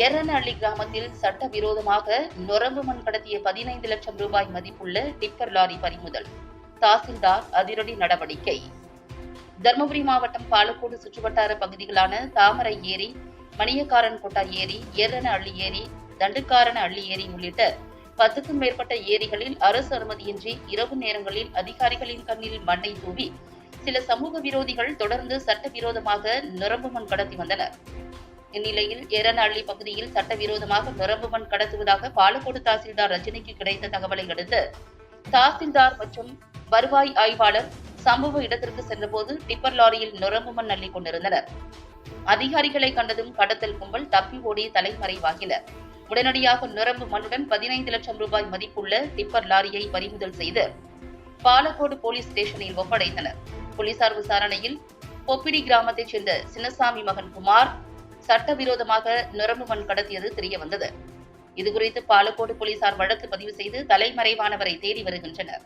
எரநஹள்ளி கிராமத்தில் சட்டவிரோதமாக நொரம்பு மண் கடத்திய பதினைந்து லட்சம் ரூபாய் மதிப்புள்ள டிப்பர் லாரி பறிமுதல். தாசில்தார் அதிரடி நடவடிக்கை. தருமபுரி மாவட்டம் பாலக்கோடு சுற்றுவட்டார பகுதிகளான தாமரை ஏரி மணியக்காரன் கொட்டா ஏரி எர்ரன அள்ளி ஏரி தண்டுக்காரன அள்ளி ஏரி உள்ளிட்ட பத்துக்கும் மேற்பட்ட ஏரிகளில் அரசு அனுமதியின்றி இரவு நேரங்களில் அதிகாரிகளின் கண்ணில் மண்ணை தூவி சில சமூக விரோதிகள் தொடர்ந்து சட்டவிரோதமாக நுரம்பு மண் கடத்தி வந்தனர். இந்நிலையில் ஏரநள்ளி பகுதியில் சட்டவிரோதமாக நரம்பு மண் கடத்துவதாக பாலக்கோடு தாசில்தார் ரஜினிக்கு கிடைத்த தகவலை அடுத்து தாசில்தார் மற்றும் வருவாய் ஆய்வாளர் சம்பவ இடத்திற்கு சென்றபோது டிப்பர் லாரியில் நுரம்பு மண் அள்ளி கொண்டிருந்தனர். அதிகாரிகளை கண்டதும் கடத்தல் கும்பல் தப்பி ஓடி தலைமறைவாகினர் உடனடியாக நுரம்பு மண்ணுடன் பதினைந்து லட்சம் ரூபாய் மதிப்புள்ள டிப்பர் லாரியை பறிமுதல் செய்து பாலக்கோடு போலீஸ் ஸ்டேஷனில் ஒப்படைத்தனர். போலீசார் விசாரணையில் பொப்பிடி கிராமத்தைச் சேர்ந்த சின்னசாமி மகன் குமார் சட்டவிரோதமாக நுரம்பு மண் கடத்தியது தெரியவந்தது இதுகுறித்து பாலக்கோடு போலீசார் வழக்கு பதிவு செய்து தலைமறைவானவரை தேடி வருகின்றனர்.